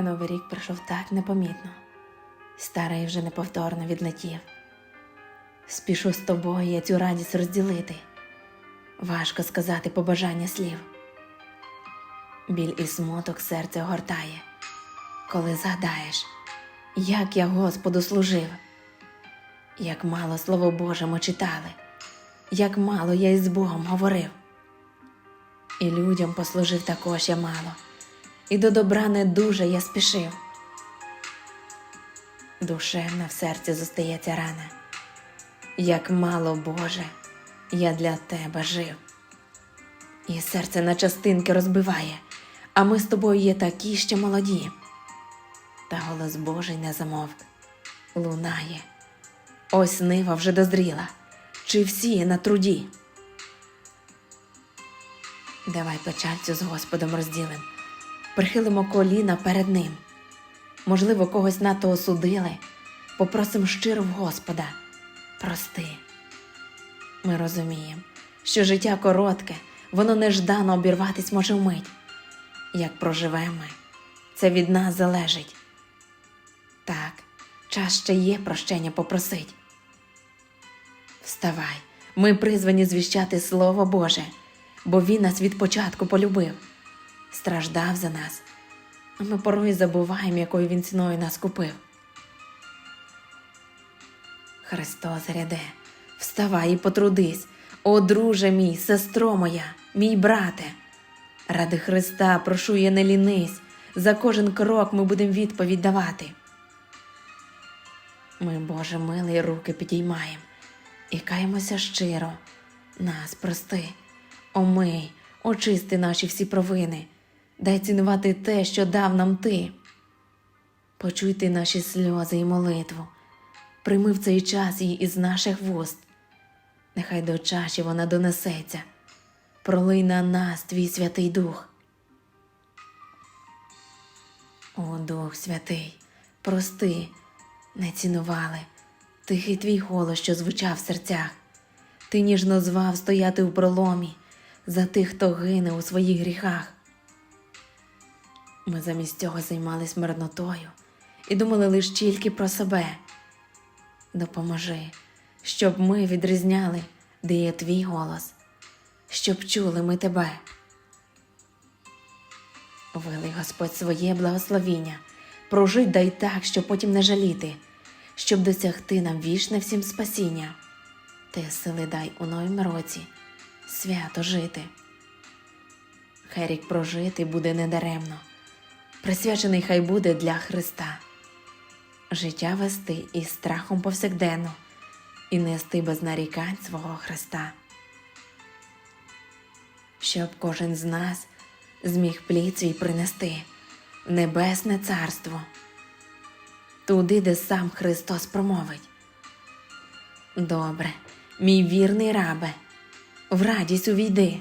А новий рік пройшов так непомітно. Старий вже неповторно відлетів. Спішу з тобою я цю радість розділити. Важко сказати побажання слів. Біль і смуток серце огортає, коли згадаєш, як я Господу служив, як мало Слово Боже ми читали, як мало я із Богом говорив. І людям послужив також я мало, і до добра не дуже я спішив. Душевна в серці зостається рана, як мало Боже, я для тебе жив. І серце на частинки розбиває, а ми з тобою є такі ще молоді. Та голос Божий не замовк, лунає. Ось нива вже дозріла, чи всі на труді. Давай печальцю з Господом розділим, прихилимо коліна перед Ним. Можливо, когось надто осудили, попросим щиро в Господа, прости. Ми розуміємо, що життя коротке, воно неждано обірватись може вмить. Як проживемо це від нас залежить. Так, час ще є прощення попросить. Вставай, ми призвані звіщати Слово Боже, бо Він нас від початку полюбив, страждав за нас, а ми порой забуваємо, якою він ціною нас купив. Христос ряде, вставай і потрудись, о друже мій, сестро моя, мій брате. Ради Христа прошу я не лінись, за кожен крок ми будемо відповідь давати. Ми, Боже милий, руки підіймаємо і каємося щиро. Нас прости, омий, очисти наші всі провини, дай цінувати те, що дав нам ти. Почуй ти наші сльози і молитву, прийми в цей час її із наших вуст. Нехай до чаші вона донесеться, пролий на нас твій святий Дух. О, Дух Святий, прости, не цінували, тихий твій голос, що звучав в серцях. Ти ніжно звав стояти у проломі за тих, хто гине у своїх гріхах. Ми замість цього займались марнотою і думали лише тільки про себе. Допоможи, щоб ми відрізняли, де є твій голос, щоб чули ми тебе. Вилий Господь своє благословіння, прожить дай так, щоб потім не жаліти, щоб досягти нам вічне всім спасіння. Ти сили дай у новім році, свято жити. Хай рік прожити буде недаремно, присвячений хай буде для Христа. Життя вести із страхом повсякденно і нести без нарікань свого Христа. Щоб кожен з нас зміг плід свій принести в небесне царство, туди, де сам Христос промовить. Добре, мій вірний рабе, в радість увійди.